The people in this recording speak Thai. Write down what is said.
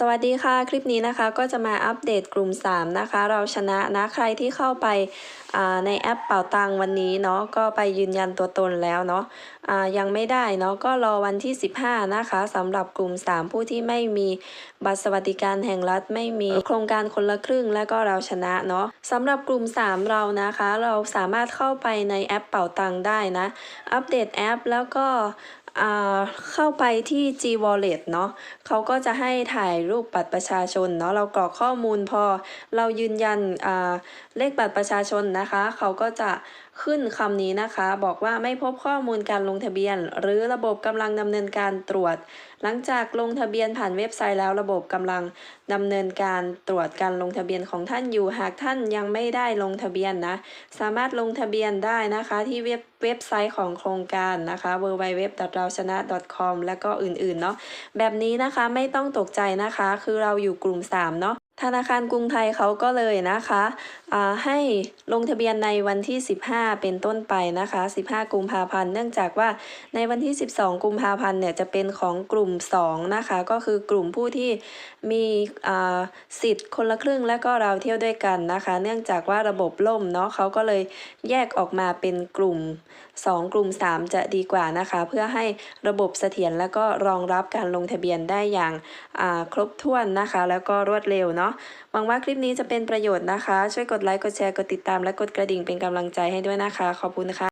สวัสดีค่ะ คลิปนี้นะคะก็จะมาอัปเดตกลุ่ม 3 นะคะ เราชนะนะใครที่เข้าไปในแอปเป่าตังวันนี้เนาะก็ไปยืนยันตัวตนแล้วเนาะอ่ายังไม่ได้เนาะก็รอวันที่ 15 นะคะสำหรับกลุ่ม 3 ผู้ที่ไม่มีบัตรสวัสดิการแห่งรัฐไม่มีโครงการคนละครึ่งและก็เราชนะเนาะสำหรับกลุ่ม 3 เรานะคะ เราสามารถเข้าไปในแอปเป่าตังได้นะ อัปเดตแอปแล้วก็ เข้าไปที่ G Wallet เนาะเขาก็จะให้ถ่ายรูปบัตรประชาชนเนาะเรากรอกข้อมูลพอ เรายืนยันเลขบัตรประชาชนนะคะ เขาก็จะขึ้นคำนี้นะคะ บอกว่าไม่พบข้อมูลการลงทะเบียน หรือระบบกำลังดำเนินการตรวจ หลังจากลงทะเบียนผ่านเว็บไซต์แล้วระบบกำลังดำเนินการตรวจการลงทะเบียนของท่านอยู่ หากท่านยังไม่ได้ลงทะเบียนนะ สามารถลงทะเบียนได้นะคะที่เว็บเว็บไซต์ของโครงการนะคะ w w w เราชนะ .com และก็อื่นๆเนาะแบบนี้นะคะไม่ต้องตกใจนะคะ คือเราอยู่กลุ่ม3เนาะ ธนาคารกรุงไทยเขาก็เลยนะคะให้ลงทะเบียนในวันที่ 15 เป็นต้นไปนะคะ 15 กุมภาพันธ์ เนื่องจากว่าในวันที่ 12 กุมภาพันธ์เนี่ยจะเป็นของกลุ่ม 2 นะคะ ก็คือกลุ่มผู้ที่มีสิทธิ์คนละครึ่งและก็เราเที่ยวด้วยกันนะคะ เนื่องจากว่าระบบล่มเนาะเขาก็เลยแยกออกมาเป็นกลุ่ม 2 กลุ่ม 3 จะดีกว่านะคะ เพื่อให้ระบบเสถียรและก็รองรับการลงทะเบียนได้อย่างครบถ้วนนะคะ แล้วก็รวดเร็วเนาะนาะหวังว่าคลิปนี้จะเป็นประโยชน์นะคะ ช่วยกดไลค์กดแชร์กดติดตามและกดกระดิ่งเป็นกำลังใจให้ด้วยนะคะ ขอบคุณค่ะ